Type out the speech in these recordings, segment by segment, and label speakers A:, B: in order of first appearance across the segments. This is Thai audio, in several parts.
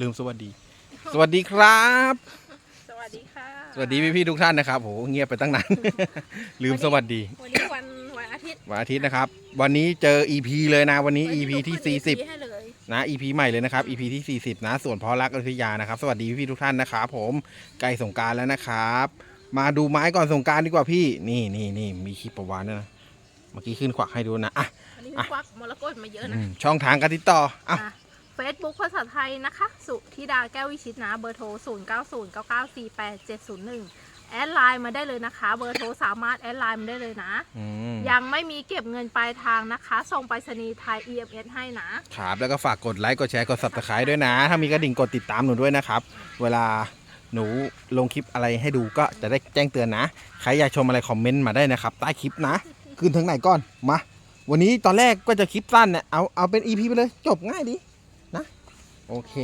A: ลืมสวัสดี สวัสดีครับ
B: สวัสดีค่ะ
A: สวัสดีพี่พี่ๆทุกท่านนะครับโหเงียบไปตั้งนาน ลืมสวัสดี
B: วันนี้วันวันอาทิตย์
A: วันอาทิตย์นะครับ วันนี้เจอ EP เลยนะ วันนี้ EP ที่
B: วันนี้หนูเปิด EP
A: 40
B: ให้เลย
A: นะ EP ใหม่เลยนะครับ EP ที่ 40 นะ ส่วนเพอรักอยุธยานะครับ สวัสดีพี่ๆทุกท่านนะครับผมใกล้สงกรารแล้วนะครับ มาดูไม้ก่อนสงกรารดีกว่าพี่ นี่นี่นี่มีคลิปประวานด้วยนะ เมื่อกี้ขึ้นขวักให้ดูนะอะ
B: วันนี้
A: อะ
B: ควักมรกตมาเยอะ
A: อื
B: นะ
A: มช่องทางการติดต่ออะ
B: เฟ ซบุ๊กภาษาไทยนะคะ สุธิดาแก้ววิชิตนะ เบอร์โทร 0 9 0 9 9 4 8 7 0 1 แอดไลน์มาได้เลยนะคะ เบอร์โทรสามารถแอดไลน์มาได้เลยนะ
A: อืม
B: ยังไม่มีเก็บเงินปลายทางนะคะ ส่งไปรษณีย์ไทย EMS ให้นะ
A: ครับแล้วก็ฝากกดไลค์กดแชร์กด subscribe ด้วยนะ ถ้ามีกระดิ่งกดติดตามหนูด้วยนะครับ เวลาหนูลงคลิปอะไรให้ดูก็จะได้แจ้งเตือนนะ ใครอยากชมอะไรคอมเมนต์มาได้นะครับ ใต้คลิปนะขึ้นทางไหนก่อนมาวันนี้ตอนแรกก็จะคลิปสั้นเนี่ยเอาเอาเป็น EP ไปเลย จบง่ายดีนะ โอเค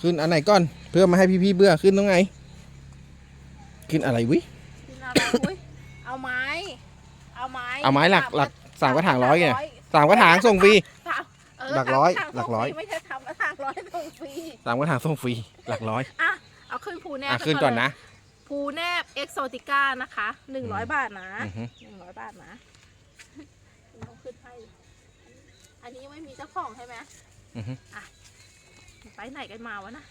A: ขึ้นอันไหนก่อน เพื่อไมาให้พี่ๆเบื่อขึ้นตรงไหน ขึ้นอะไรวิ
B: กินอะไรอุ๊ยเอาไม้ เอาไม้
A: เอาไม้หลักหลักสามกระถางร้อยไง
B: ส
A: สามกระถางส่งฟรี
B: สามเห
A: ลักร้อย
B: สาม
A: หลักร้อย
B: ส่งฟไม่ใช่ทำกระถางร้อยส่งฟรี
A: สามกระถางส่งฟรีหลักร้อย
B: อะเอาขึ้นภูแนบ
A: อะขึ้นก่อนนะ
B: ภูแนบเอ็กโซติก้านะคะหนึ่งร้อยบาทนะ
A: อือฮึ
B: หนึ่งร้อยบาทนะต้องขึ้นให้ อันนี้ยังไม่มีเจ้าของใช่ไหม
A: อือฮึ
B: ไปไหนกันมาวะนะ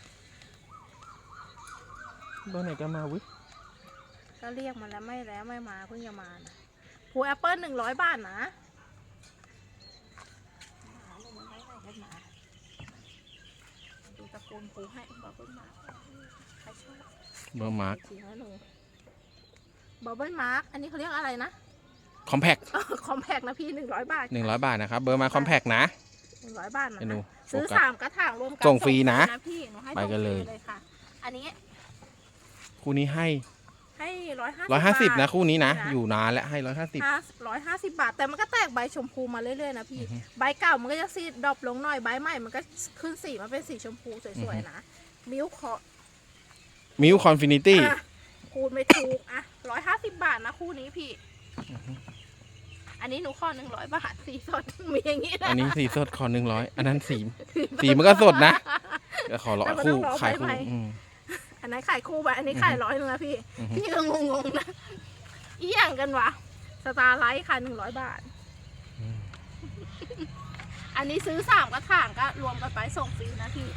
A: เบอร์ไหนกันมาวิ
B: ก็เรียกมาแล้วไม่แล้วไม่มาเพิ่งจะมานะภูแอปเปิลหนึ่งร้อยบาทนะหาลงมาไว้ไหนกันมาดูตะโกนภูให้บอกเพิ่งมาใครชอบ
A: เบอร์มาร์ค
B: จริงแล้วหนูบับเบิ้ลมาร์กอันนี้เขาเรียกอะไรนะ
A: คอมแพค
B: คอมแพกนะพี่หนึ่งร้อยบาท
A: หนึ่งร้อยบาทนะครับ เบอร์มาคอมแพคนะ
B: หนึ่งร้อยบาทนะ
A: เมนู
B: ซื้อ
A: โฟกัส
B: สามกระถางรวมกัน
A: ส่งฟรีนะ
B: พี่หนูให้
A: ไปกันเลย
B: ส่งฟรีค่ะอันนี้
A: คู่นี้ให้
B: ให้ร้อยห้า
A: ร้อยห้าสิบนะ
B: บาท
A: คู่นี้นะ
B: นะ
A: อยู่นานแล้วให้ร้อยห้าสิบ
B: ห้าร้อยห้าสิบบาท แต่มันก็แตกใบชมพูมาเรื่อยๆนะพี่
A: อือฮึ
B: ใบเก่ามันก็จะซีดดรอปลงหน่อย ใบใหม่มันก็ขึ้นสีมาเป็นสีชมพูสวยๆนะ มิลคอ
A: มิวคอนฟินิตี้
B: อะคูณไม่ถูกอะร้อยห้าสิบบาทนะคู่นี้พี่ อันนี้หนูขอหนึ่งร้อยบาทสีสดมีอย่างนี้นะ
A: อันนี้สีสดคอหนึ่งร้อยอันนั้นสีสีมันก็สดนะเดี๋ยวขอรอ
B: แต่มัน
A: คู่
B: ต้องรอ
A: ขาย
B: ใบ
A: คู่
B: ใหม่
A: อืม
B: อันนั้นขายคู่ไปอันนี้ขายร้อยหนึงนะพี่
A: อือฮึ
B: พี่ก็งงๆนะอีหยังกันวะสตาร์ไลท์ค่ะหนึ่งร้อยบาท อันนี้ซื้อสามกระถางก็รวมกันไปส่งฟรีนะพี่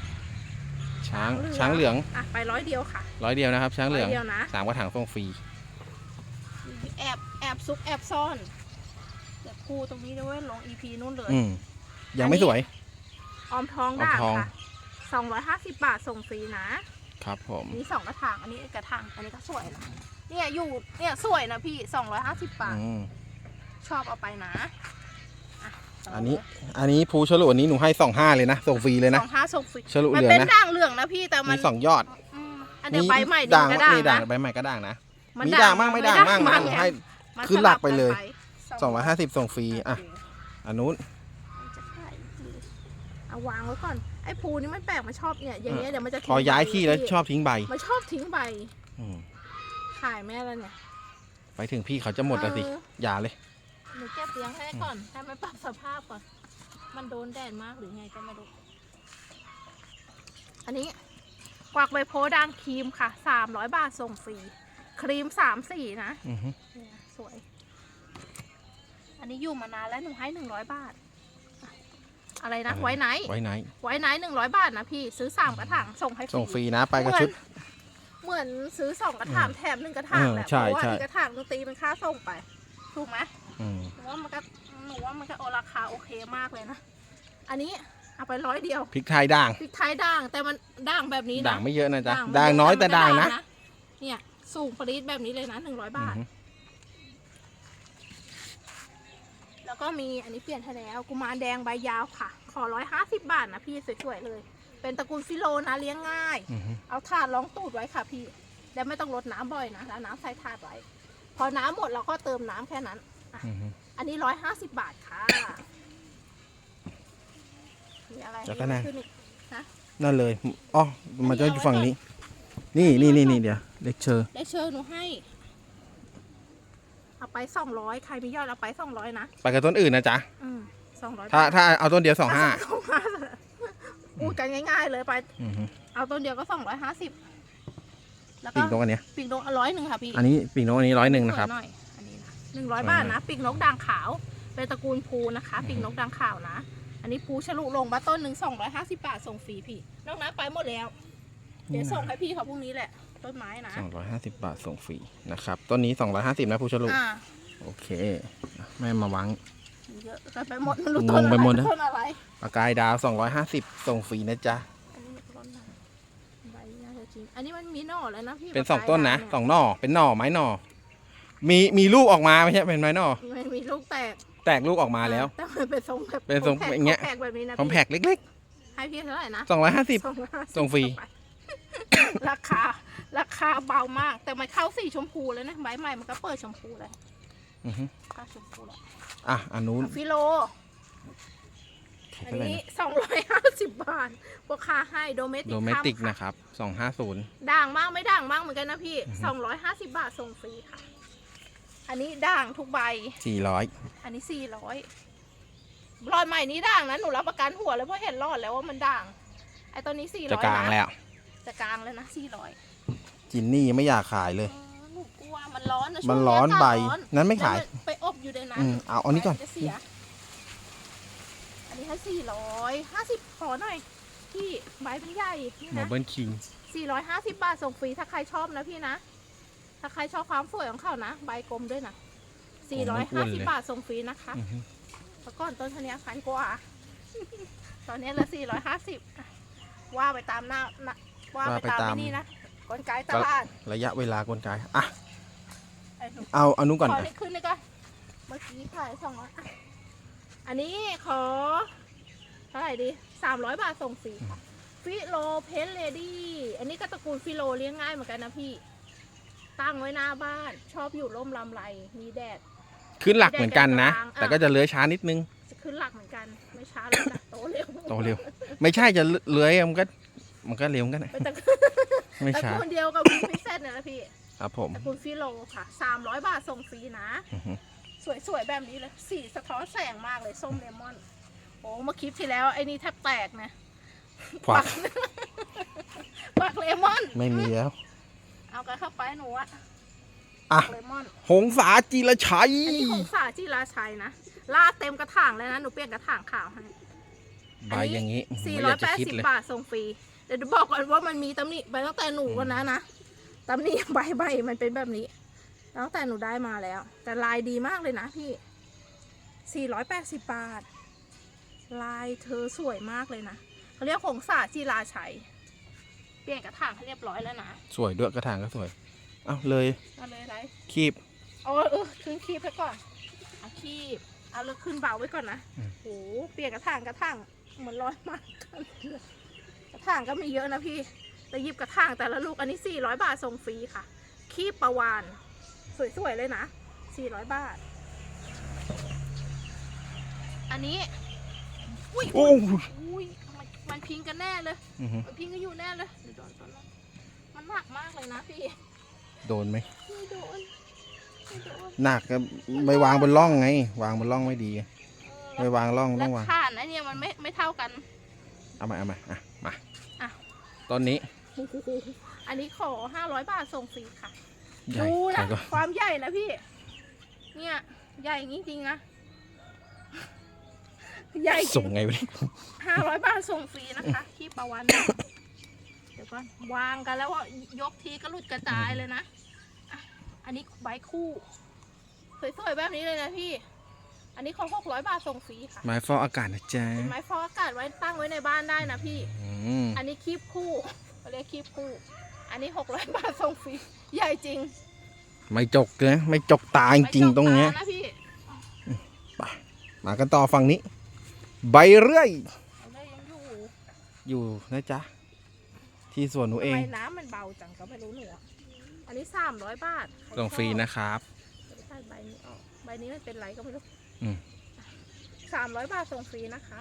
A: ช้างช้างเหลือง
B: อะไปร้อยเดียวค่ะ
A: ร้อยเดียวนะครับ ช้างเหลือง
B: ร้อยเดียวนะ
A: สามกระถางส่งฟรี
B: แอบแอบซุกแอบซ่อนเดี๋ยว คู่ตรงนี้ด้วยลงอีพีนู่นเลย
A: อืมยังไม่สวย
B: ออมทองด่าง
A: ออมทอง
B: ค่ะสองร้อยห้าสิบบาทส่งฟรีนะ
A: ครับผม
B: นี่สองกระถางอันนี้กระถางอันนี้ก็สวยนะเนี่ยอยู่เนี่ยสวยนะพี่สองร้อยห้าสิบบาท
A: อืม
B: ชอบเอาไปนะะต่
A: อันนี้ อันนี้ภูฉลุอันนี้หนูให้สองห้าเลยนะส่งฟรีเลย
B: ส
A: นะ
B: องห้าส่งฟรี
A: ฉลุ
B: มัน
A: เหลือง
B: เป็น
A: นะ
B: ด่างเหลืองนะพี่แต่มั
A: มี
B: น
A: สองยอด
B: อืมอันเดียวใบใหม่ดี
A: ด่าง
B: ก็ด่าง
A: มีด่าง
B: นะ
A: ใบใหม่ก็ด่างนะ
B: น
A: มีด่างบ้างไม่ด่างบ้างนะหนู
B: ไให้ มัน
A: ขึ้นหลักไปเลย
B: สบกัน
A: สองร้อยห้าสิบส่งฟรีอะ
B: โเค
A: อันนู้น
B: จะขายดีเอาวางไว้ก่อน ไอ้ภูนี่มันแปลกมันชอบเนี่ย อย่างเงี้ยเดี๋ยวมันจะ
A: พอย้ายที่แล้ว
B: พี่
A: ชอบทิ้งใบ
B: มันชอบทิ้งใบ
A: อืม
B: ขายแม่แล้วเนี่ย
A: ไปถึงพี่เขาจะหมดแล้วสิ
B: เออ
A: อย่าเลย
B: หนูเก็บเลี้ยงให้ก่อนให้มันปรับสภาพก่อน มันโดนแดดมากหรือไงก็ไม่รู้อันนี้กวักใบโพธิ์ด่างครีมค่ะสามร้อยบาทส่งฟรี ครีมสามสีนะ
A: อือฮึ
B: เนี่ยสวย อันนี้อยู่มานานแล้วหนูให้หนึ่งร้อยบาทอะอะไรนะ ไว้ไหน
A: ไว้ไหน
B: ไว้ไหนหนึ่งร้อยบาทนะพี่ ซื้อสามกระถางส่งให้ฟ
A: ส่งฟ
B: รี
A: รีนะไปกับชุด
B: เหมือนซื้อสองกระถางแถมหนึ่งกระถาง
A: เออ
B: แหละ
A: ใช่
B: เพราะว่า
A: ใช่
B: อีกกระถางหนึงตีเป็นค่าส่งไปถูกไหม
A: อืม
B: หนูว่ามันก็หนูว่ามันก็โอราคาโอเคมากเลยนะ อันนี้เอาไปร้อยเดียว
A: พริกไทยด่าง
B: พริกไทยด่างแต่มันด่างแบบนี้นะ
A: ด่างไม่เยอะนะจ๊ะ
B: มัน
A: ด่างน้อยแต่
B: มัก็
A: ด่างนะ
B: เนี่ยสูงปรี๊ดแบบนี้เลยนะหนึ่งร้อยบาท ก็มีอันนี้เปลี่ยนให้แล้วกุมารแดงใบยาวค่ะ ขอร้อยห้าสิบบาทนะพี่สวยๆเลย เป็นตระกูลฟิโลนะเลี้ยงง่าย
A: อือฮึ
B: เอาถาดรองตูดไว้ค่ะพี่ แล้วไม่ต้องลดน้ำบ่อยนะแล้วน้ำใส่ถาดไว้ พอน้ำหมดเราก็เติมน้ำแค่นั้น
A: อือฮึ
B: อันนี้ร้อยห้าสิบบาทค่ะ มีอะไร
A: แล้วก็นั่ง
B: ขึ้อีก
A: นั่นเลยอ๋อมันจะอยู่ฝั่งนี้ นี่นี่นี่นี่เดี๋ยวเลคเชอร์
B: ได้เชิญหนูให้ เอาไปสองร้อยใครมียอดเอาไปสองร้อยนะ
A: ไปกับต้นอื่นนะจ๊ะ
B: อืมสองร้อย
A: ถ้าถ้าเอาต้นเดียวสองห้า
B: สองห้าพูดกันง่าย ๆ เลยไป
A: อือฮึ
B: เอาต้นเดียวก็สองร้อยห้าสิบแล้วก็
A: ปีกนกอันเนี้ย
B: ปีกนกร้อยหนึ่งค่ะพี่
A: อันนี้ปีกนกอันนี้ร้อยหนึ่งนะครับ
B: สวยหน่อยอันนี้นะหนึ่งร้อย
A: สวย
B: บาท
A: หน่
B: นะ
A: อย
B: ปีกนกด่างขาว เป็นตระกูลภูนะคะ
A: อือฮึ
B: ปีกนกด่างขาวนะ อันนี้ภูฉลุลงมาต้นหนึ่งสองร้อยห้าสิบาทส่งฟรีพี่นอกนั้นไปหมดแล้ว เดี๋ยวส่งให้พี่เขาพรุ่งนี้แหละ ต้นไม้นะ
A: สองร้อยห้าสิบบาทส่งฟรีนะครับ ต้นนี้สองร้อยห้าสิบนะผู้ชลุ
B: อ่า
A: โอเคอะแม่มาวาง
B: เยอะกันไปหมดมันรู้
A: ง
B: ต้น
A: ง
B: อะ
A: ไป
B: ไร
A: หมดนะ
B: ต้นอะไร
A: ประกายดาวสองร้อยห้าสิบส่งฟรีนะจ๊ะ
B: อันนี้มันร้อนหน่อยใบน่าจะจริงอันนี้มันมีหน่อแล้วนะพี่
A: เป็น
B: ป
A: ส
B: ระ
A: อง
B: กาย
A: ต้นนะ
B: ดาว
A: สองหน่อ เป็นหน่อไม้หน่อ มีมีลูกออกมาไม่ใช่เป็นไม้หน่อ
B: มันมีลูกแตก
A: แตกลูกออกมาแล้ว
B: แต่มันเป็นทรงแบบ
A: เป็นทรง
B: แผก
A: อย่างเงี้ย
B: แผกแบบนี้นะ
A: พร้อม
B: พี่
A: แพ็กเล็ก
B: ให้พี่เท่าไหร่นะ
A: ๆสองร้อยห้าสิบ
B: 250
A: ส่งฟรี
B: ราคา ราคาเบามาก แต่มันเข้าสีชมพูแล้วนะใบใหม่มันก็เปิดชมพูแล้ว
A: อือฮึ
B: เข้าชมพูแล้ว
A: อะอันนู้น
B: ฟิโล อัน
A: เท่าไหร่
B: นี้
A: นะ
B: สองร้อยห้าสิบบาทราคาให้โดเมติก
A: โดเมติกนะครับสองห้าศูนย์
B: ด่างมากไม่ด่างมากเหมือนกันนะพี่
A: อือฮึ
B: สองร้อยห้าสิบบาทส่งฟรีค่ะ อันนี้ด่างทุกใบ
A: สี่ร้อย
B: อันนี้สี่ร้อยรอดใหม่นี้ด่างนะหนูรับประกันหัวเลยเพราะเห็นรอดแล้วว่ามันด่างไอ้ตัวนี้สี่
A: จะ
B: ร้อย
A: กลาง
B: นะ
A: แล้ว
B: จะกลางแล้วนะสี่ร้อย
A: จินนี่ยังไม่อยากขายเลย
B: หนูกลัวมันร้อนนะช่วง
A: มันร้อน
B: เย
A: ใบ
B: อากาศร้อน
A: นั้นไม่ขาย
B: แล้วนไปอบอยู่ในนั้น
A: อืมเอาเอานี้ก่อน
B: จะเสียอันนี้ให้สี่ร้อยห้าสิบขอหน่อยพี่ใบมันใหญ่นี่
A: หมอ
B: นะ
A: เบิร์นคิง
B: สี่ร้อยห้าสิบบาทส่งฟรีถ้าใครชอบนะพี่นะ ถ้าใครชอบความสวยของเขานะ ใบกลมด้วยนะสี่ร้อยห้าสิบบาทส่งฟรีนะคะ
A: อือฮึ
B: เมื่อก่อนต้นเท่านี้พันกว่า ตอนนี้เหลือสี่ร้อยห้าสิบว่าไปตามหน้านะว่าไปตามไม่นี่นะ กลไกตลาด
A: ระยะเวลากลไกอะ
B: ไอ้หนู
A: เอาอันนู้นก่อน
B: ขอ
A: อะ
B: เลขขึ้นเลยก่อนเมื่อกี้ขายสองร้อยอันนี้ขอเท่าไหร่ดีสามร้อยบาทส่งฟรีค่ะฟิโลเพนเลดี้อันนี้ก็ตระกูลฟิโลเลี้ยงง่ายเหมือนกันนะพี่ ตั้งไว้หน้าบ้าน ชอบอยู่ร่มลำไรมีแดด
A: ขึ้นหลักเหมือนกันนะ
B: แดงๆ
A: แต่ก็จะเลื้อยช้านิดนึง
B: จะขึ้นหลักเหมือนกัน ไม่ช้าเลยนะโตเร็ว
A: โตเร็ว ไม่ใช่จะเลื้อยมันก็ มันก็เร็วเหมือนกันนะ
B: เป็นตระ
A: ไม่
B: ตระ
A: ช้า
B: กูลเดียวกับวิพิเศษเนี่ยนะพี่
A: ครับผม
B: ตระกูลฟิโลค่ะสามร้อยบาทส่งฟรีนะ
A: อือฮึ
B: สวยๆ แบบนี้เลย สีสะท้อนแสงมากเลยส้มเลมอน โอ้เมื่อคลิปที่แล้ว ไอ้นี่แทบแตกนะ
A: ควัก
B: ปักเลมอน
A: ไม่มีแล้ว
B: เอากันเข้าไปหนูอะ
A: อะ
B: เลมอน
A: หงสาจีรชัย
B: อันนี้ของสาจิราชัยนะ ลาดเต็มกระถางเลยนะ หนูเปลี่ยนกระถางขาวให้
A: ใบอย่างนี้
B: สี่
A: ไม่อ
B: ร้อย
A: ยากจะ
B: แปด
A: คิด
B: สิบ
A: เลย
B: บาทส่งฟรีเดี๋ยวดูบอกก่อนว่ามันมีตำหนิไปตั้งแต่หนูกันนะนะตำหนิใบใบมันเป็นแบบนี้ ตั้งแต่หนูได้มาแล้ว แต่ลายดีมากเลยนะพี่ 480 บาท ลายเธอสวยมากเลยนะเขาเรียกหงสาจีราชัยเปลี่ยนกระถางให้เรียบร้อยแล้วนะ
A: สวยด้วยกระถางก็สวยเอ้าเลย
B: เอาเลยไร
A: คีบ
B: เอาเออขึ้นคีบไปก่อนเอาคีบเอาเลือกขึ้นเบาไว้ก่อนนะ
A: อืม
B: โอ้เปลี่ยนกระถางกระถางเหมือนร้อยมากกระ ถางก็มีเยอะนะพี่แต่หยิบกระถางแต่ละลูกอันนี้ 400 บาทส่งฟรีค่ะ คีบประวาน สวย ๆ เลยนะ 400 บาท อันนี้ อุ้ย
A: โอ้
B: อุ้ยมันมันพิงกันแน่เลย
A: อือฮึ
B: มันพิงกันอยู่แน่เลยเดี๋ยวโดนต้นไม้มันหนักมากเลยนะพี่
A: โดนไหม
B: ไม่โดนไม่โดน
A: หนักก็ไปวางบนร่องไง วางบนร่องไม่ดี
B: เอ
A: ไป
B: อ
A: วางร่อง
B: แล้
A: ต้
B: ว
A: องวาง
B: ถ่านไอ้เนี่ยมันไม่ไม่เท่ากัน
A: เอามาเอามาอะ มา
B: อะ
A: ต้นนี้
B: โอ้โหอันนี้ขอห้าร้อยบาทส่งฟรีค่ะ
A: ใหญ่
B: ดู
A: ใคร
B: นะ
A: ก็
B: ความใหญ่นะพี่ เนี่ย ใหญ่จริงๆนะ ใหญ่จริ
A: ส่ง
B: ง
A: ไงวะเนี่ย
B: ห้าร้อยบาทส่งฟรีนะคะที่ประวัน เดี๋ยวก่อนวางกันแล้วว่ายกทีก็หลุดกระจายเลยนะอะอันนี้ใบคู่ สวยๆแบบนี้เลยนะพี่ อันนี้ของหกร้อยบาทส่งฟรีค่ะ
A: ไม้ฟอกอากาศนะจ๊ะ
B: เป็นไม้ฟอกอากาศไว้ตั้งไว้ในบ้านได้นะพี่
A: อื ม
B: อันนี้คีบคู่เขาเรียกคีบคู่ อันนี้หกร้อยบาทส่งฟรีใหญ่จริง
A: ไม่จกเลยไม่จกตาจริงๆตรงเนี้ย
B: ไม่จกตานะพี่
A: มากันต่อฝั่งนี้ ใบเรื่อย
B: เอาเลยยังอยู่
A: อยู่นะจ๊ะ ที่สวนหนูเอ
B: ทำ
A: ง
B: ไมน้ำมันเบาจังก็ไม่รู้หนูอะอันนี้สามร้อยบาทใค
A: ส่งฟรี
B: ชอบ
A: นะครับ
B: เดี๋ยวใส่ใบนี้ออกใบนี้มันเป็นไรก็ไม่รู้
A: อืม
B: สามร้อยบาทส่งฟรีนะคะ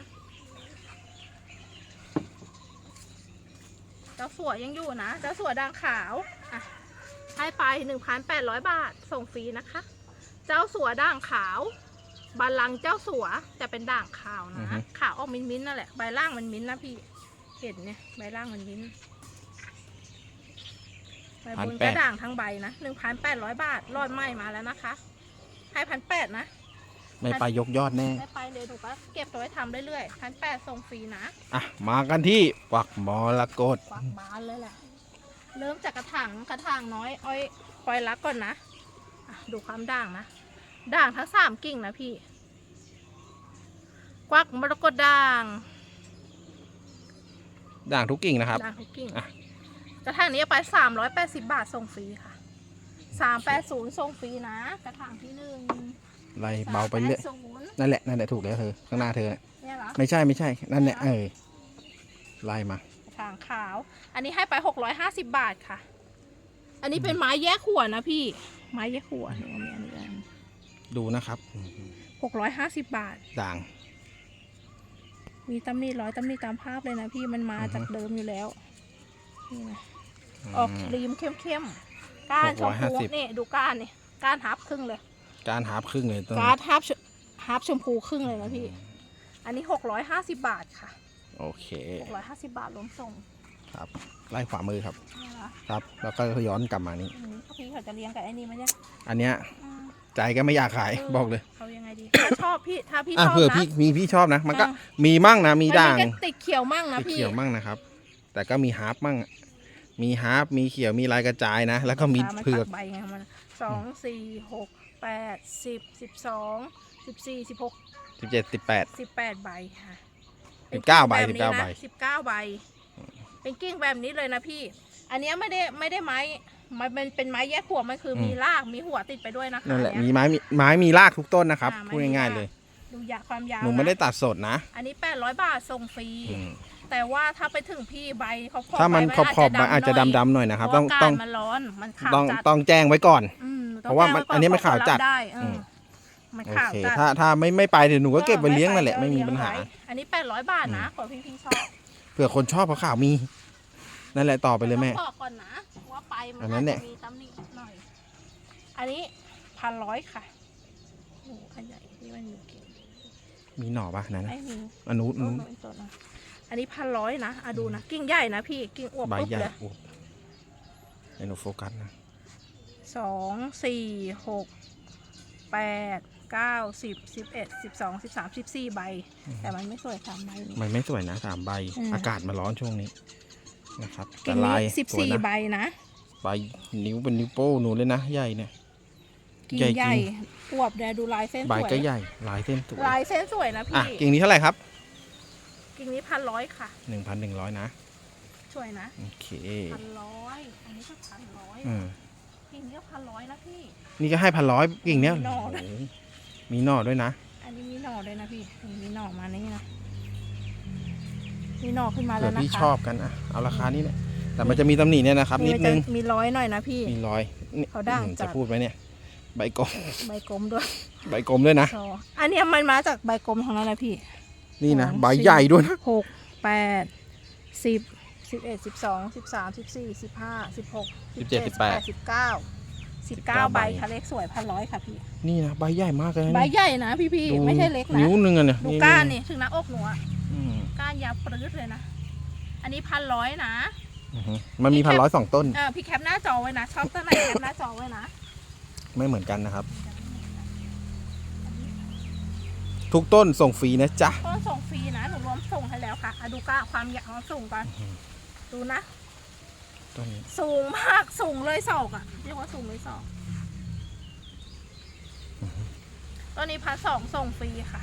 B: เจ้าสัวยังอยู่นะ เจ้าสัวด่างขาวอะให้ไปหนึ่งพันแปดร้อยบาท ส่งฟรีนะคะ เจ้าสัวด่างขาวบาลังก์เจ้าสัวจะเป็นด่างขาวนะ ขาวออกมิ้นท์ๆนั่นแหละ ใบล่างมันมิ้นท์นะพี่ เห็นเนี่ย ใบล่างมันยิ้มใบ
A: พั
B: บ
A: น
B: น
A: แป
B: ก
A: ด
B: ระด่างทั้งใบนะหนึ่งพันแปดร้อยบาท รอดไหมมาแล้วนะคะ ให้พันแปดนะ
A: ไม่ไปยกยอดแน่
B: ไม่ไปเลยหนูก็เก็บเอาไว้ทำเรื่อยๆพันแปดส่งฟรีนะ
A: อะ มากันที่ปักมรกต
B: กวักบานเลยแหละ เริ่มจากกระถางกระถางน้อยอ้อยคอยรักก่อนนะอะดูความด่างนะ ด่างทั้งสามกิ่งนะพี่กวักมรกตด่าง
A: ด่างทุกกิ่งนะครับ
B: ด่างทุกกิ่ง
A: อะ
B: กระถางนี้เอาไปสามร้อยแปดสิบาทส่งฟรีค่ะสามแปดศูนย์ส่งฟรีนะ กระถางที่หนึ่ง
A: ไล่เบาไปเรื่อย
B: 380
A: นั่นแหละนั่นแหละถูกแล้วเธอข้างหน้าเธอ
B: เนี่ยเหรอ
A: ไม่ใช่ไม่ใช่ นั่นแหละเออไล่มา
B: กระถางขาว อันนี้ให้ไปหกร้อยห้าสิบบาทค่ะ อันนี้เป็นไม้แยกหัวนะพี่ ไม้แยกหัวหนูเอามีอันนี้
A: ดูนะครับ
B: หกร้อยห้าสิบบาท
A: ด่าง
B: มีตำหนิร้อยตำหนิตามภาพเลยนะพี่มันมา
A: อือฮึ
B: จากเดิมอยู่แล้วนี่นะออกครีมเข้มๆก้านชมพู
A: 650
B: นี่ดูก้านนี่ก้านฮับครึ่งเลย
A: การหาบครึ่งเลยต้น
B: ก้านฮับชฮับชมพูครึ่งเลยนะพี่ อันนี้หกร้อยห้าสิบบาทค่ะ
A: โอเค
B: หกร้อยห้าสิบบาทรวมส่ง
A: ครับ ไล่ขวามือครับ
B: นี่นะ
A: ครับ แล้วก็ย้อนกลับมานี่
B: อืมพี่เขาจะเลี้ยงกับไอ้นี่ไหมเนี่ย
A: อันเนี้ย
B: อืม
A: ใจก็ไม่อยากขาย
B: เออ
A: บอกเลย
B: เขายังไงดี ถ้าชอบพี่ถ้าพี่ช
A: อะ
B: อบ
A: เผื่อ
B: นะ
A: พี่มีพี่ชอบนะ มันก็
B: อะ
A: มีมั่งนะมีด่าง
B: มันก็ติดเขียวมั่งนะ
A: สี
B: พี่
A: เขียวมั่งนะครับ แต่ก็มีฮาร์ปมั่งมีฮาร์ปมีเขียวมีลายกระจายนะ แล้วก็มี
B: ราคา
A: เผือก
B: ตัดใบไงมันสองสี่หก แปดสิบสิบสองสิบสี่สิบหก
A: สิบเจ็ดสิบแปด
B: สิบแปดใบค่ะ
A: สิบเก้าใบ
B: ป็นกิ่ง
A: สิบเก้าใบ
B: นะสิบเก้าใบ เป็นกิ้งแบบนี้เลยนะพี่ อันเนี้ยไม่ได้ไม่ได้ไม้มันเป็นเป็นไม้แยกหัวมันคืออ
A: ม
B: มีรากมีหัวติดไปด้วยนะคะ
A: นั่นแหละ
B: อั
A: มี
B: เย
A: ไม้มีไม้มีรากทุกต้นนะครับ
B: อ่าไม้
A: พูด
B: มี
A: ง่าย
B: ราก
A: ๆเลย
B: ดูยาความยาว
A: หนูไม่ได้
B: นะ
A: ตัดสดนะ
B: อันนี้แปดร้อยบาทส่งฟรี
A: อืม
B: แต่ว่าถ้าไปถึงพี่ใบเขาขอบ
A: ถ้ามัน
B: ใบ
A: ขอบขอบๆอาจจะดำๆหน่อยนะครับ ต้อง
B: เพา
A: ต้อง
B: ว่าการมันร้อนมันขาว
A: ต้อง
B: จัด
A: ต้องแจ้งไว้ก่อน
B: อืม
A: เพราะว่ามัน
B: ต้งแจ้งไก่
A: อันนี้มันขาวจัด
B: เขรับได้เอออ
A: ม
B: มัน
A: โอ
B: ขาว
A: เค
B: จัด
A: ถ้าถ้าไม่ไม่ไปเดี๋ยวหนูก็เก็บไปเลี้ยงนั่นแหละ
B: ออ
A: ไม่มี
B: เลี้ย
A: ปัญหา
B: ไว้อันนี้แปดร้อยบาทนะขอพี่พี่ชอบ
A: เผื่อคนชอบขาวๆมี นั่นแหละต่อไปเลยแม่
B: ต้องบอกก่อนนะว่าไปมั
A: อั
B: น
A: นนั้
B: อาจ
A: นเนี่ย
B: จะมีตำหนิหน่อย อันนี้พันร้อยค่ะโอ้อันใหญ่นี่มันมีกิ่ง
A: มีหน่อปะนั่นนะ
B: ไม่มี
A: อันนู้น
B: โอ้
A: นู้น
B: โหตัวนะอันนี้พันร้อยนะอะดูนะ กิ่งใหญ่นะพี่ กิ่งอวบ
A: ใบ
B: ปุ๊บ
A: ใหญ่
B: เลย
A: โอ้เดี๋ยวหนูโฟกัสนะ
B: สองสี่หกแปดเก้าสิบสิบเอ็ดสิบสองสิบสามสิบสี่ใบ แต่มันไม่สวยสามใบนี่
A: มันไม่สวยนะสามใบ
B: อืม
A: อากาศมันร้อนช่วงนี้นะครับแต่
B: กิ่ง
A: ลา
B: นี้
A: ย
B: สิบ
A: สวย
B: สี่
A: นะ
B: ใบนะ
A: ใบนิ้วเป็นนิ้วโป้หนูเลยนะใหญ่เนี่ย
B: กิ่ง
A: ใหญ่
B: ใหญ่
A: จริง
B: อวบเดี๋ยวดูลายเส้น
A: ใบ
B: สวย
A: ก็ใหญ่ลายเส้นสวย
B: ลายเส้นสวยนะ
A: อะ
B: พี่
A: กิ่งนี้เท่าไหร่ครับ
B: กิ่งนี้พันร้อยค่ะ
A: หนึ่งพันหนึ่งร้อยนะ
B: สวยนะ
A: โอเค
B: พันร้อย อันนี้ก็พันร้อย
A: อืม
B: กิ่งนี้ก็พันร้อยนะพี่
A: นี่ก็ให้พันร้อยกิ่งเนี้ย
B: มีหน่อ
A: โอ้
B: ด้วย
A: โหมีหน่อด้วยนะ
B: อันนี้มีหน่อเลยนะพี่นี่มีหน่อมานี่นะมีหน่อขึ้นมา
A: เผื่
B: แล้
A: อ
B: วนะคะ
A: พี่ชอบกันอะเอาราคานี้เนี่ยแต่มันจะมีตำหนิเนี่ยนะครับ นิดนึง
B: มัจะมีร้อยหน่อยนะพี่
A: มีรอยนี่
B: เขาด่าง
A: อืม
B: จั
A: จะ
B: ด
A: พูดไหมเนี่ย ใบกลม
B: ใบกลมด้วย
A: ใบกลมด้วยนะ
B: สองอันเนี้ยมันมาจากใบกลมของนั้นนะพี่
A: นี่นะ
B: สอง
A: ใบ
B: สี่
A: ใหญ่ด้วยนะ
B: หกแปดสิบ สิบเอ็ดสิบสองสิบสามสิบสี่สิบห้าสิบหกสิบเจ็ดสิบแปดสิบเก้าสิบเก้าใบค่ะเลขสวยพันร้อยค่ะพี่
A: นี่นะใบใหญ่มากเลยนะ
B: ใบ
A: นี่
B: ใหญ่นะพี่พี่
A: ดู
B: ไม่ใช่เล็กนะ
A: นิ้วหนึงอะเนี่ย
B: ดูก้านนี่ถึงหน้าอกหนูอะ
A: อืม
B: ก้านยาวปรื้ดเลยนะ อันนี้พันร้อยนะ
A: อือฮึมันมีพันร้อยสองต้น
B: เออพี่แคปหน้าจอไว้นะชอบต้นไหนแคปหน้าจอไว้นะ
A: ไม่เหมือนกันนะครับ ทุกต้นส่งฟรีนะจ๊ะ
B: ต้นส่งฟรีนะหนูรวมส่งให้แล้วค่ะอะดูก้าความยาวสูงก่อน
A: อืม
B: ดูนะ
A: ต้นนี้
B: สูงมากสูงเลยศอกอะเรียกว่าสูงเลยศอกตัวนี้พันสองส่งฟรีค่ะ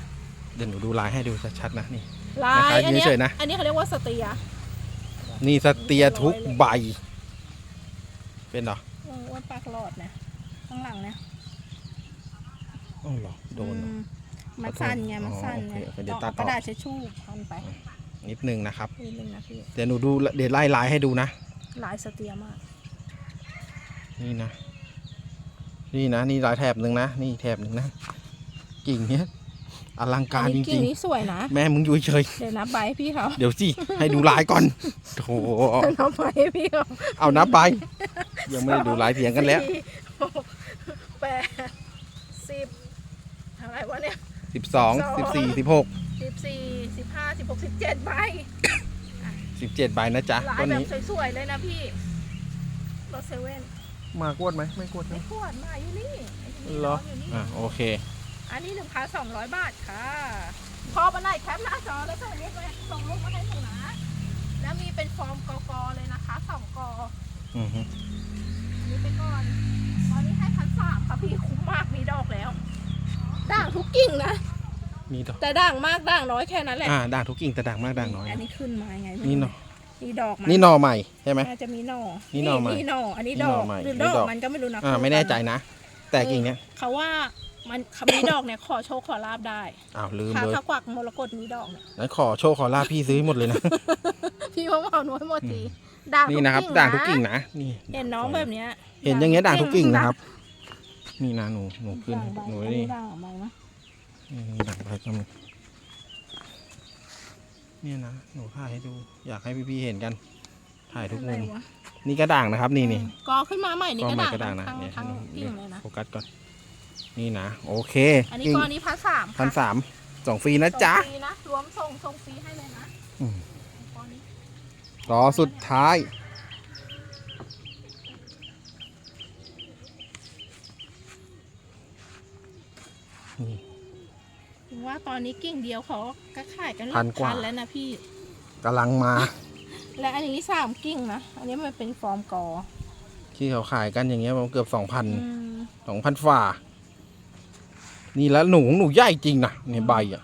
A: เดี๋ยวหนูดูลายให้ดูชัดๆนะนี่
B: ลาย
A: นะครับ
B: อันเนี้ย
A: เฉยๆนะ
B: อันนี้เขาเรียกว่าสเตีย
A: นี่สเตียทุกใบ เป็นเหรอ
B: โอ้อ้วนปากหลอดเนี่ยข้างหลังเนี่ย
A: อ๋อเหรอโดนเหรอ
B: อืมมันสั่นไงมันสั่นไง
A: อ๋อโอเคเดี๋ยว
B: ต้อง
A: ตัดออก
B: เอากระดาษเช็ดชู่พันไป
A: นิดนึงนะครับ
B: นิดนึงนะพี่
A: เดี๋ยวหนูดูเดี๋ยวไล่ลายให้ดูนะ
B: ลายสเตียมาก
A: นี่นะ นี่นะนี่ลายแถบหนึ่งนะ นี่แถบหนึ่งนะ กิ่งเนี้ยอลังการ
B: อัน
A: จ
B: นี้กิ่
A: ริ
B: ง
A: ง
B: นี้สวยนะ
A: ๆแม่มึงอยู่เฉย
B: เดี๋ยวนับใบให้พี่เขา
A: ๆเดี๋ยวสิ ให้ดูลายก่อนโถ
B: นับใบให้พี่เขา
A: เอานับไปยังไม่ได้ดูลายเถียงกันแล้ว
B: สี่หกแปดสิบอะไรวะเนี่ย
A: สิบสองสิบสี่สิบหก
B: สิบสี่สิบ ห้าสิบหกสิบเจ็ดใบอะ
A: สิบเจ็ดใบนะจ๊ะ
B: ลาย
A: ต้น
B: แบบ
A: นี้
B: สวยๆเลยนะพี่รถเซเว่น
A: มากวดไหมไม่กวด
B: ไม่ขวดมาอยู่นี่ไอ้ที่
A: เหรอ
B: อยู่นี่
A: อะโอเค
B: อันนี้หนึ่งพันสองร้อยบาทค่ะ พอมาไหนแคปหน้าจอแล้วส่งรูปมาส่งรูปมาให้หนูนะ แล้วมีเป็นฟอร์มกอกอเลยนะคะสองกอ
A: อือฮึ
B: อันนี้ไปก่อนตอนนี้ให้พันสามค่ะพี่คุ้มมากมีดอกแล้วด่างทุกกิ่งนะ
A: มีดอก
B: แต่ด่างมากด่างน้อยแค่นั้นแหละ
A: อ่าด่างทุกกิ่งแต่ด่างมากด่างน้อย
B: อันนี้ขึ้นมาไงไม่
A: นี่
B: รู้
A: หนอ
B: นี่ดอกมัน
A: นี่หนอใหม่ใช่ไหม
B: น่าจะมีหน่อ
A: นี่หน่อใหม่
B: นี่หน่ออันนี้
A: นี่
B: ด
A: หน่
B: อ
A: อกใหม่
B: หรือ
A: นี่
B: ดอก
A: ดอก
B: มันก็ไม่รู้นะ
A: อ่าไม่แน่ใจนะ แต่กิ่งเนี้ย
B: เขาว่ามันคำนี้ดอกเนี่ยขอโชคขอลาบได้
A: อ้าวลืม
B: ถ้า
A: เลย
B: ถ้ากวักมรกตมีดอกเนี่ย
A: นั้นขอโชคขอลาบพี่ซื้อให้หมดเลยนะ
B: พี่เขาเอาหนูให้หมดทีด่าง
A: นี่
B: ทุก
A: นะครับ
B: กิ่ง
A: ด่างทุกกิ่งนะนี่
B: เห็นน้องแบบเนี้ย
A: เห็นอย่างเงี้ยด่างทุกกิ่งนะครับ นี่นะหนูหนูขึ้น
B: ด่างใบ
A: หนู
B: อัน
A: นี่
B: นี้ด่างออก มาไหม
A: นี่ด่างใบก็มีเนี่ยนะหนูถ่ายให้ดู อยากให้พี่ๆเห็นกัน ถ่ายทุก
B: อะไร
A: มุม
B: วะ
A: นี่ก็ด่างนะครับ นี่นี่
B: กอขึ้นมาใหม่นี่
A: ก็
B: ก็
A: ใหม่
B: ด่าง
A: ก็ด่างนะ
B: ทั้ง
A: เนี่ย
B: ทั้ง
A: ให้
B: กิ่ง
A: หนู
B: เลยนะ
A: โฟกัสก่อน นี่นะ โอเค
B: อันนี้
A: กิ่ง
B: กอนี้พันสาม
A: พัน
B: ค่ะ
A: สามสองฟรีนะจ๊ะ
B: ส่งฟรีนะรวมส่งส่งฟรีให้เลยนะ
A: อืม
B: กอนี้
A: รอสุดท้าย
B: ว่าตอนนี้กิ่งเดียวเขาก็ขายกันห
A: พั
B: ลั
A: น
B: ก
A: กว่า
B: พันแล้วนะพี่
A: กำลังมา
B: และอันนี้สามกิ่งนะ อันนี้มันเป็นฟอร์มกอ
A: ที่เขาขายกันอย่างเงี้ยมันเกือบสองพัน
B: อืม
A: สองพันฝ่า นี่แล้วหนูหนูใหญ่จริงนะในใบอะ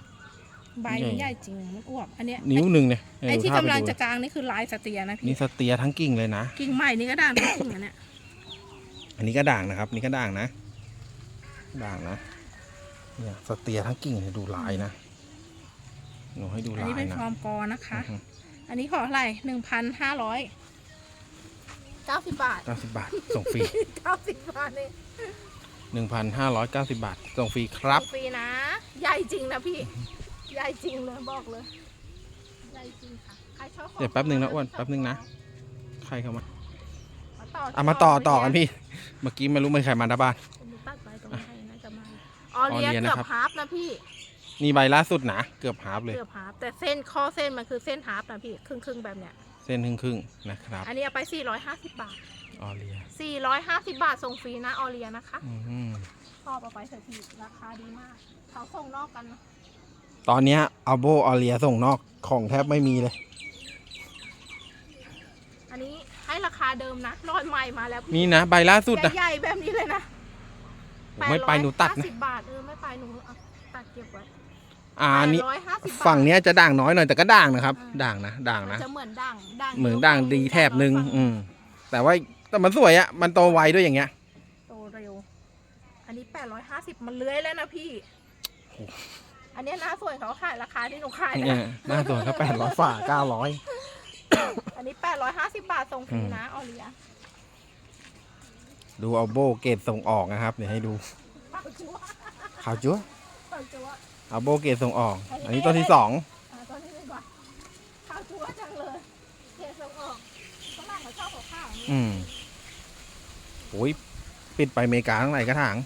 B: ใบ
A: ใหญ่
B: มันใหญ่จริงมันอวบอันเนี้ย
A: นิ้วหนึ่งเนี่ย
B: ไอ้ที่
A: ดูภาพ
B: กำลัง
A: ไปดู
B: จะกลางนี่คือลายสเตียนะพี่
A: นี่สเตียทั้งกิ่งเลยนะ
B: กิ่งใหม่นี่ก็ด่างทุกกิ่งอะเนี่ย
A: อันนี้ก็ด่างนะครับ นี่ก็ด่างนะ ด่างนะ เนี่ยสเตียทั้งกิ่งเนี่ยดูลายนะหนูให้ดู
B: อัน
A: ลา
B: นี้
A: ย
B: เป็น
A: นะ
B: ฟอร์มกอนะคะ
A: อือฮึ
B: อันนี้ขอเท่าไหร่หนึ่งพันห้าร้อยเก้าสิบบาท
A: เก้าสิบบาท ส่งฟรี
B: เก้าสิบบาทเอง
A: หนึ่งพันห้าร้อยเก้าสิบบาท ส่งฟรีครับ
B: ฟรีนะ ใหญ่จริงนะพี่ ใหญ่จริงเลยบอกเลย ใหญ่จริงค่ะ ใครชอบของ
A: เดี๋ยวแป๊บนึงนะอ้วนแป๊บนึงนะ ใครเข้ามา
B: มาต่อ
A: อะมาต่อต่อกันพี่ เมื่อกี้ไม่รู้มีใครมาหน้าบ้าน
B: ผ ออเลีย
A: ออเลีย
B: เกื
A: นะ
B: อบ
A: ครับ
B: ฮาร์ฟนะพี่
A: นี่ใบล่าสุดนะเกือบฮาร์ฟเลย
B: เกือบฮาร์ฟแต่เส้นข้อเส้นมันคือเส้นฮาร์ฟนะพี่ครึ่งครึ่งๆแบบเนี้ย
A: เส้นครึ่งครึ่งๆนะครับ
B: อันนี้เอาไป 450 บาท
A: ออเลีย
B: 450 บาทส่งฟรีนะออเลียนะคะ
A: อืม
B: ชอบเอาไปเถอะพี่ราคาดีมากเขาส่งนอกกันนะ
A: ตอนเนี้ยอัลโบออเลียส่งนอกของแทบไม่มีเลย
B: อันนี้ให้ราคาเดิมนะรอดใหม่มาแล้วพี่
A: นี่นะ ใบล่าสุดนะ
B: ใหญ่ๆแบบนี้เลยนะ
A: ผมไม่ไปหนูตัดนะ
B: 850บาทเออไม่ไปหนูเอาตัดเก็บไว้
A: อ่านี่
B: 850บาท
A: ฝั่งเนี้ยจะด่างน้อยหน่อยแต่ก็ด่างนะครับ
B: อ่า
A: ด่างนะด่าง
B: มัน
A: นะ
B: จะเหมือนด่างด่าง
A: เหมือน
B: ยะ
A: ด่าง
B: ฝั่
A: ดีแถบหนึ่ง
B: ฝั่
A: อืมแต่ว่าแต่มันสวยอะมันโตไวด้วยอย่างเงี้ย
B: โตเร็ว อันนี้850มันเลื้อยแล้วนะพี่
A: โอ้
B: อันเนี้ยหน้าสวยเขาขายราคาที่หนูขาย
A: เนี่
B: นะ
A: ยหน้าตัวก็แปดร้อยฝ่าเก้าร้อย
B: อันนี้850บาทส่งฟรีนะออเลีย
A: ดูเอาโบเกตส่งออกนะครับเดี๋ยวให้ดู
B: ปากจั๊ว
A: ขาวจั๊ว
B: ปากจั๊ว
A: เอาโบเกตส่งออก อันนี้ต้นที่สอง
B: อ่าตอนนี้ดีกว่าข้าวจั๊วจังเลยเทส่งออกฝรั่งเขาชอบของข้าวนี่
A: อืมโอ้ยปิดไปอเมริกาทั้งไหนกระถาง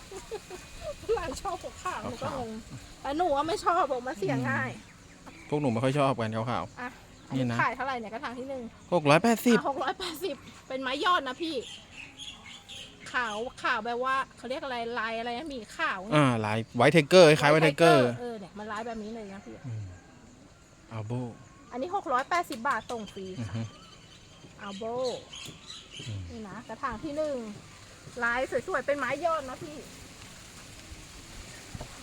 B: ฝรั่งชอบของข้าวหนูก็งงแต่หนูว่าไม่ชอบบอกมันเสียง่าย
A: พวกหนูไม่ค่อยชอบกันขาว
B: อะ
A: ๆ
B: อัน
A: นี่
B: นี้
A: นะ
B: ขายเท่าไหร่เนี่ยกระถางที่หนึ่ง
A: หกร้อยแปดสิบ
B: หกร้อยแปดสิบเป็นไม้ยอดนะพี่ขาวขาวแบบว่าเขาเรียกอะไรลายอะไรนะหมีขาวเนี่ย
A: อ่าลายไวท์เทเกอร์คล้ายไวท์เทเกอร์
B: เออเนี่ยมันลายแบบนี้เลยนะพี่
A: เอาโบ
B: อันนี้หกร้อยแปดสิบบาทส่งฟรี
A: อือฮึ
B: อัลโบ
A: อืม
B: นี่นะกระถางที่หนึ่งลายสวยๆเป็นไม้ยอดนะพี่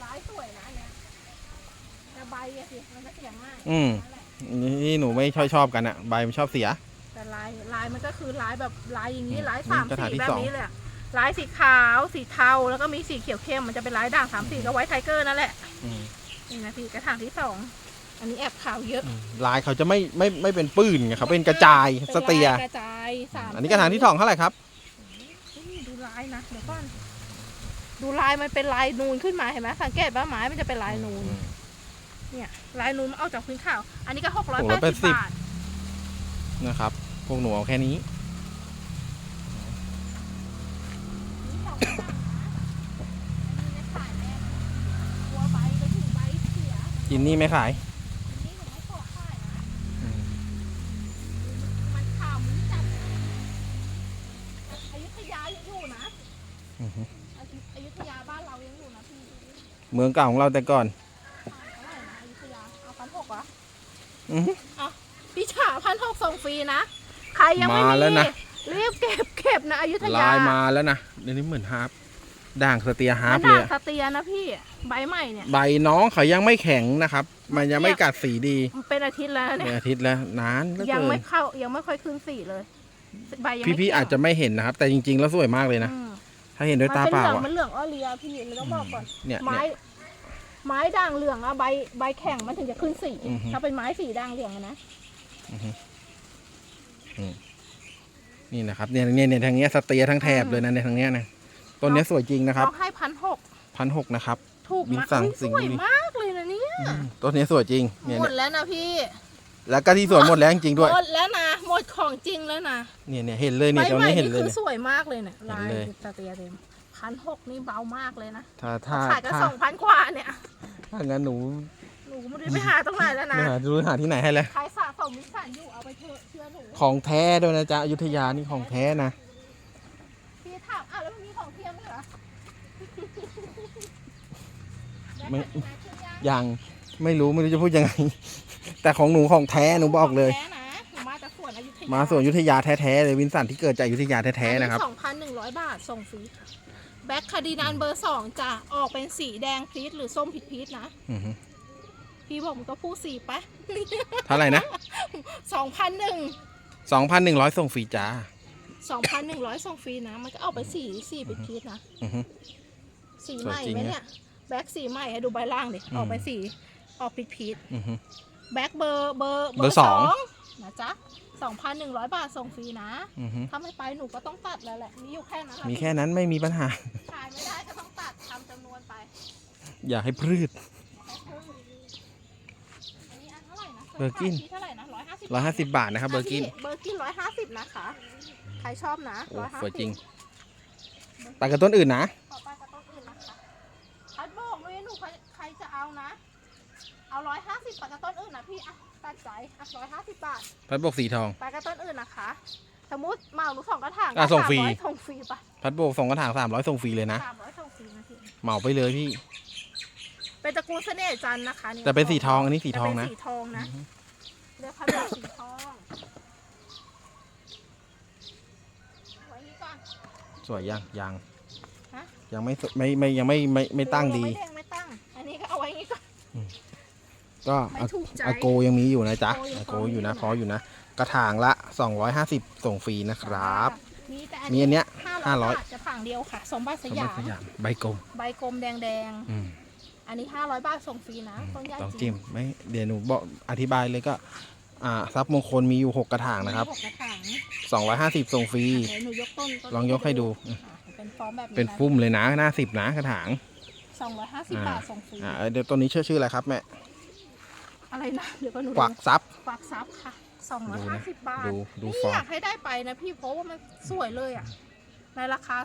B: ลายสวยนะเนี่ยแต่ใบอะสิมันก็เสียง่าย
A: อืม
B: นั่นแหละ
A: นี่หนูไม่ชอบชอบกันอะใบมันชอบเสีย
B: แต่ลายลายมันก็คือลายแบบลายอย่างนี้
A: อืม
B: ลายสาม
A: กระถาง
B: สี
A: ที่
B: แบบ
A: สอง
B: นี้เลยอะ ลายสีขาวสีเทาแล้วก็มีสีเขียวเข้มมันจะเป็นลายด่างสามสีก็ไว้ไทเกอร์นั่นแหละ
A: อืม
B: นี่นะพี่กระถางที่สองอันนี้แอบขาวเยอะ
A: ลายเขาจะไม่ไม่ไม่เป็นปื้นไงเขาเป็นกระจาย
B: เป็น
A: สเตีย
B: ลากระจายสาม
A: อันนี้กระถางที่สองเท่าไหร่ครับ
B: นี่ดูลายนะเดี๋ยวก่อนดูลายมันเป็นลายนูนขึ้นมาเห็นไหมสังเกตว่าไม้มันจะเป็นลายนูน เนี่ยลายนูนมันออกจากพื้นขาว อันนี้ก็หกร้อยแปดสิบบาท
A: นะครับ พวกหนูเอาแค่นี้
B: นี่ กิ
A: นนี่ไม่ขาย
B: อขนนข่ยังอยู่น
A: อืา
B: เยนะพี่
A: เมืองเก่าของเราแต่ก่อน
B: เท่าไหร่นะอยุเอาพันหกวะ
A: อื้อหือ เอา
B: พี่ฉาพันหกส่งฟรีนะ ใครยังไม่
A: มา
B: มี
A: แล้วนะ
B: รีบเก็บเก็บนะอายุทยา
A: ลายมาแล้วนะเดี๋ยวนี้หมื่นห้า ด่างสเตียฮาร์ป
B: มัน
A: เล
B: ด่ายง
A: อะ
B: สเตียนะพี่ใบใหม่เนี่ย
A: ใบน้องเขายังไม่แข็งนะครับ มันยังไม่กัดสีดี
B: มันเป็นอาทิตย์แล้ว
A: เป็น
B: เนี่ย
A: อาทิตย์แล้วนานเหลือ
B: ยัง
A: เกิ
B: ไม่
A: น
B: เข้ายังไม่ค่อยขึ้นสีเลยใบยังไม่
A: พี่ๆอาจจะไม่เห็นนะครับ แต่จริงๆแล้วสวยมากเลยนะ
B: อืม
A: ถ้าเห็นด้วยตา
B: มัน
A: เป
B: เป็น
A: ล่า
B: เหลือง
A: อะ
B: มันเหลืองอ้อเลียพี่เราต้องบอกก่อน
A: เนี่ย
B: ไม้
A: เนี่ย
B: ไม้ด่างเหลืองอะใบใบแข็งมันถึงจะขึ้นสี
A: อือฮึ
B: ถ้าเป็นไม้สีด่างเหลืองอะนะ
A: นี่นะครับเนี่ยเนี่ยเนี่ยทางเนี้ยสเตียทั้งแถบเลยนะในยทางเนี้ยนะ ต้นเนี้ยสวยจริงนะครับ
B: เขาให้พันหก
A: พันหกนะครับ
B: ถูก
A: มี
B: มาก
A: สั่ง
B: อุ๊ย
A: สิ่ง
B: สวย
A: ดี
B: มากเลยนะเนี่ย
A: ต้นเนี้ยสวยจริงเนี่ย
B: หม
A: เนี่
B: ด
A: ย
B: แล้วนะพี่
A: แล้วก็ที่สวนหมดแล้วจริงๆด้วย
B: หมดแล้วนะหมดของจริงแล้วนะ
A: เนี่ยเนี่ยเห็นเลย
B: ใบ
A: เนี่ยตรง
B: ใหม่
A: นี้เห็น
B: นี่
A: เลย
B: คือ
A: เนี่ย
B: สวยมากเลยเนี่ย
A: เห็น
B: ลาย
A: เลย
B: ตาเตียเต็มพันหกนี่เบามากเลยนะ
A: ถ้าถ้า
B: ขายกัน
A: ถ้า
B: สองพันกว่าเนี่ย
A: ถ้างั้นหนู
B: หนูไม่ได้ไปหาตรงไหนแล้วนะ
A: ไม่หาดูหาที่ไหนให้แล้ว
B: ใครสะสมมิสสันอยู่เอาไปเถอะเชื่อหนู
A: ของแท้ด้วยนะจ๊ะอยุธยานี่ของแท้นะ
B: พี่ถามอะแล้วมันมีของเทียมด้วยเหรอ
A: ไม่
B: ได้ขนาดเทียมยัง
A: ยังไม่รู้ไม่รู้จะพูดยังไง แต่ของหนูของแท้หนูบอกเลย
B: ขงแท้นะหนูมาจากสวนอยุธยา
A: มาสวนอยุธยาแท้ๆเลยวินสันที่เกิดจากอยุธยาแท้ๆนะครับ
B: สองพันหนึ่งร้อยบาทส่งฟรีค่ะแบ็คคาร์ดินันเบอร์สองจะออกเป็นสีแดงพีชหรือส้มผิดพีชนะ
A: อือฮึ
B: พี่บอกมันก็พูดสีปะ
A: เท่าไหร่นะ
B: สองพันหนึ่ง
A: สองพันหนึ่งร้อยส่งฟรีจ้า
B: สองพันหนึ่งร้อยส่งฟรีนะ มันก็เอาไปสีสีผิดพีชนะ
A: อือฮึ
B: สีใหม่
A: สวยจริง
B: ไหม
A: นะ
B: เนี่ย แบ็คสีใหม่ให้ดูใบล่างดิ
A: อืม
B: ออกไปสีออกผิดพีช
A: อือฮึ
B: แบ็คเบอร์เบอร์
A: เบอร์สอง
B: นะจ๊ะสองพันหนึ่งร้อยบาทส่งฟรีนะ
A: อือฮึ
B: ถ้าไม่ไปหนูก็ต้องตัดแล้วแหละมีอยู่แค่นั้น
A: มีแค่นั้นไม่มีปัญหา
B: ขายไม่ได้ก็ต้องตัดทำจำนวนไป
A: อย่าให้พืช
B: อันนี้อันเท่าไหร่นะ
A: เบอร์กิน
B: เท่าไหร่นะร้อยห้าสิบ
A: ร้อยห้าสิบบาทนะครับเบอร์กิน
B: เบอร์กินร้อยห้าสิบนะคะ ใครชอบนะ
A: โอ้
B: ร้อยห้า
A: สวยจริ
B: สิ
A: ง
B: บ
A: ตัดกับต้นอื่นนะ
B: ต่อไปกับต้นอื่นนะคะพัดบอกเลยหนูใครใครจะเอานะ เอาร้อยห้าสิบไปกับต้นอื่นนะพี่อะตัดใจอะร้อยห้าสิบบาท
A: พัดบกสีทอง
B: ไปกับต้นอื่นนะคะ สมมติเหมาหนูสองกระถาง
A: อะส่งฟรี
B: สามอยส่งฟรีปะ
A: พัดโบกส่งกระถางสามร้อยส่งฟรีเลยนะ
B: สามร้อยส่งฟรีนะพี่
A: เหมาไปเลยพี่
B: เป็นตระกูลเสน่ห์จันทร์นะคะ
A: แต่เป็นสีทองอันนี้สีทอง
B: แต่
A: นะ
B: เป็นสีทองนะเรียกพัดบอกสีทองไว้นี่ก่อน
A: สวยยังยัง
B: ฮะ
A: ยังไม่สไม่ไม่ยังไม่ไม่ไม่ตั้งดี
B: ไม่แดงไม่ตั้ง อันนี้ก็เอาไว้อย่างนี้ก่อน
A: ก็
B: ไม่
A: อา
B: ถูกใจ
A: อาโกยังมีอยู่นะจ๊ะ
B: อา
A: อา
B: โก
A: โก
B: ยัง
A: อยู่นะ
B: มีอยู่นะ
A: พออยู่นะ กระถางละ 250 ส่งฟรีนะครับ
B: มีแต่
A: มีอันเนี้ย
B: ห้าร้อย
A: 500
B: บาทจะผังเดียวค่ะ สมบัติส
A: สม
B: ยา
A: บัติ
B: ม
A: สยามใบกลม
B: ใบกลมแดงแดง
A: อืม
B: ๆ อันนี้ห้าร้อยบาทส่งฟรีนะต้นใหญ่
A: ต้อง
B: จริ
A: จิ้
B: ง
A: มไม่เดี๋ยวหนูบอกอธิบายเลยก็ อ่าทรัพย์มงคลมีอยู่ 6 กระถางนะครับ
B: มีหกกระถาง
A: 250 ส่งฟรี
B: เดี๋ยวหนูยกต้นต้น
A: ลองยกให้ดู
B: อะเป็นฟอร์มแบบนี้
A: เป็นฟุ้มเลยนะหน้าสิบนะกระถาง
B: สองร้อยห้าสิบ
A: อ่า
B: บาทส่งฟรี
A: อ่าเดี๋ยวต้นนี้ชื่อชื่ออะไรครับแม่
B: อะไรนะเดี๋ยวก็หนู
A: กวักซับ
B: กวักซับค่ะสองร้อย
A: ดู
B: ห้า
A: นะ
B: สิบบาท
A: ดูดู
B: นี่
A: ฟอ
B: อ
A: ร์
B: ยามกให้ได้ไปนะพี่เพราะว่ามันสวยเลยอะ ในราคา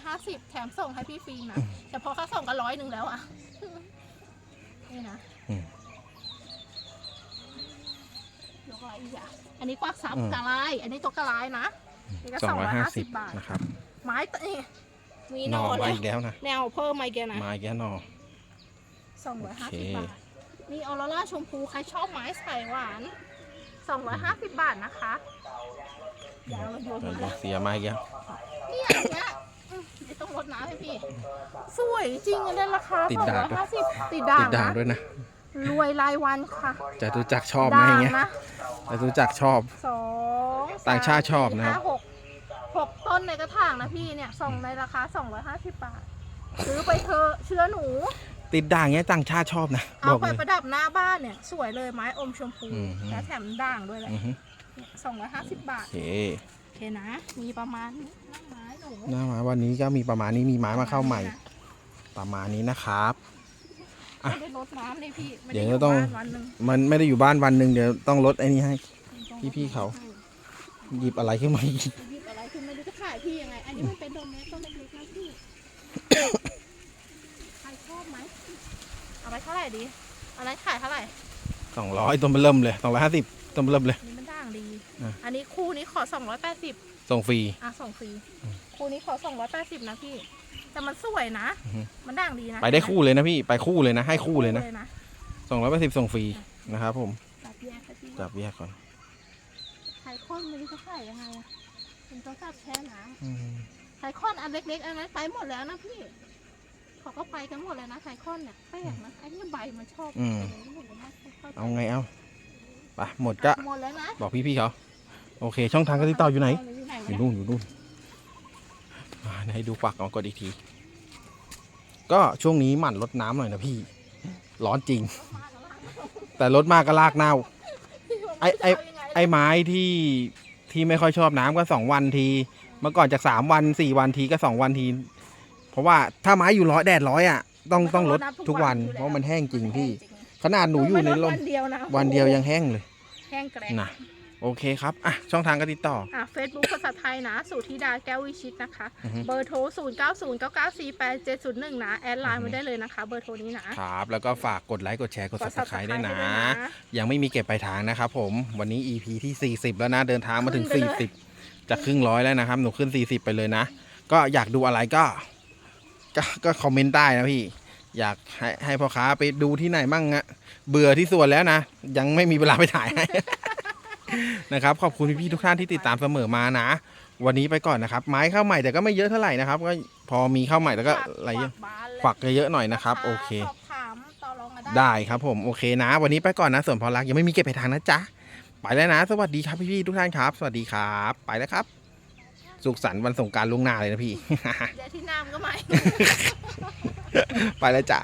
B: 250แถมส่งให้พี่ฟรีนะเฉพาะค่าส่งก็ร้อยหนึ่งแล้วอะ นี่นะ
A: อืม
B: ยกอะไรอีกอะ อันนี้กวักซับ
A: อืม
B: กะลายอันนี้ตัวกะลายนะนี่ก็250บาท
A: 250นะครับ
B: ไม้ตะนี่มี
A: ห
B: ห
A: น
B: น
A: อ
B: อ
A: มา
B: แล้ว
A: อีกแล้วนะ
B: แนวเพิ่มมาอีกแล้วนะ
A: มาอีกแล้วหนอโอเค
B: 250บาท มีออโรราชมพู ใครชอบไม้ใส่หวาน 250 บาทนะคะยาวเราโยน
A: เดี๋ยว
B: มา
A: บ
B: แล้
A: อก
B: ว
A: เสียมาอีกแล้ว
B: เนี่ยอย่างเงี้ยอืมเดี๋ยวต้องลดน้ำให้พี่ สวยจริงอันนี้ราคา
A: ติดด่างด้วย
B: 250ติดด่า
A: ติ
B: ง
A: ดด่าง
B: นะ
A: ด้วยนะ
B: รวยรายวันค่ะ
A: จะรู้จักชอบนะ
B: ด่า
A: อย่างงเงี้ย
B: นะ
A: จะรู้จักชอบ
B: สอง
A: ต่างชาติชอบนะครับ
B: ห้าหกหกต้นในกระถางนะพี่เนี่ยส่งในราคา 250 บาท ซื้อไปเธอะเชื้อหนู
A: ติดด่างเงี้ยต่างชาติชอบนะบ
B: เอา
A: อก
B: ไป
A: เลย
B: ประดับหน้าบ้านเนี่ย สวยเลยไม้อมชมพู
A: อืม
B: และแถมด่างด้วยแหละ
A: อือฮึ
B: สองร้อยห้าสิบบาท
A: โอเค
B: โอเคนะ มีประมาณนี้นั่งไม้หนู
A: หน้ามาวันนี้ก็มีประมาณนี้มีไม้มาเข้าใหม่ ประมาณนี้นะครับ อะ
B: ไม่ได้ลดน้ำเลยพี่ไม่
A: เดี๋
B: ได้
A: ยว
B: อยู่
A: ต้อง
B: บ้านวันหนึ่ง
A: มันไม่ได้อยู่บ้านวันหนึ่งเดี๋ยวต้องลดไอ้นี่ให้ พี่ๆเขา หยิบอะไรขึ้นมาอีก
B: หยิบอะไรคือไม่รู้จะขายพี่ยังไง อันนี้มันเป็นโดเมสต้นเล็กๆนะพี่ ใครชอบไหม เอาไปเท่าไหร่ดีเอะไรขายเท่าไหร่
A: สองร้อยต้นเริ่มเลยสองร้อยห้าสิบต้นเริ่มเลย
B: อันนี้มันด่างดี
A: อะ
B: อันนี้คู่นี้ขอสองร้อยแปดสิบ
A: ส่งฟรี
B: อะส่งฟรีคู่นี้ขอสองร้อยแปดสิบนะพี่ แต่มันสวยนะ
A: อือฮึ
B: มันด่างดีนะ
A: ไปได้คู่เลยนะพี่ไปคู่เลยนะ ให้คู่เลยนะ
B: เลยนะ
A: สองร้อยแปดสิบส่งฟรีนะครับผม
B: จับแยกให้พี่
A: จับแยกก่อน
B: ไข่ข้นไม่รู้จะใส่ยังไงอะเป็นต้องจับแช่น้
A: อืมำ
B: ไข่ข้นอันเล็กๆอันนั้นไปหมดแล้วนะพี่ เขาก็ไปกันหมดเลยนะไข่ข้นเนี่ยแปลกนะไอ้นี่ใบมันชอบ
A: อืม
B: อะไรหมดเลยนะข้ๆ
A: เอาไงเอาไปหมดก็
B: หมดแล้วนะ
A: บอกพี่ๆเขาโอเค ช่องทางการติดต่ออยู่ไหน
B: อยู่ไหน
A: อยู่
B: วะ
A: นู่นอยู่นู่นอ่าให้ดูปักเอากดอีกที ก็ช่วงนี้หมั่นลดน้ำหน่อยนะพี่ ร้อนจริง แต่ลดมากก็ลากเน่า ไอ้ไอ้ไอ้ไม้ที่ที่ไม่ค่อยชอบน้ำก็สองวันที เมื่อก่อนจากสามวันสี่วันทีก็สองวันที เพราะว่าถ้าไม้อยู่ร้อยแดดร้อยอะต้องต้องลดทุกวันเพราะมันแห้งจริงพี่ ขนาดหนูอยู่ในร่ม
B: วันเดียวนะ
A: วันเดียวยังแห้งเลย
B: แห้งแกรง
A: นะโอเคครับ อะ ช่องทางการติดต่อ
B: อะเฟซบุ๊กภาษาไทยนะ สุธิดาแก้ววิชิตนะคะ
A: อือฮึ
B: เบอร์โทร 0 9 0 9 9 4 8 7 0 1 นะ แอดไลน์มาได้เลยนะคะ เบอร์โทรนี้นะ
A: ครับ แล้วก็ฝากกดไลค์ กดแชร์ กด
B: กด
A: subscribe ด้วยนะ
B: ให้ด้วย
A: ยังไม่มีเก็บปลายทางนะครับผม วันนี้ EP ที่ 40 แล้วนะ เดินทางมาถึง
B: ขึ้นไปเลย
A: 40 จะครึ่งร้อยแล้วนะครับ หนูขึ้น 40 ไปเลยนะ ก็อยากดูอะไรก็ ก็ก็คอมเมนต์ใต้นะพี่ อยากให้ให้พ่อค้าไปดูที่ไหนบ้างอะเบื่อที่สวนแล้วนะ ยังไม่มีเวลาไปถ่ายให้ นะครับ ขอบคุณพี่ๆทุกท่านที่ติดตามเสมอมานะ วันนี้ไปก่อนนะครับ ไม้เข้าใหม่แต่ก็ไม่เยอะเท่าไหร่นะครับ ก็พอมีเข้าใหม่แล้วก็อะไรเยอะ
B: ฝากบ้านเลย
A: ฝักเยอะๆหน่อยนะครับ โอเค
B: สอบถามต่อรองมาได้
A: ได้ครับผมโอเคนะ วันนี้ไปก่อนนะส่วนพอรักยังไม่มีเก็บไปทางนะจ๊ะไปแล้วนะ สวัสดีครับพี่ๆทุกท่านครับ สวัสดีครับ ไปแล้วครับ สุขสันต์วันสงกรารล่วงหน้าเลยนะพี่
B: เดี๋ยวที่น้ำก็ไม่
A: ไปแล้วจ้ะ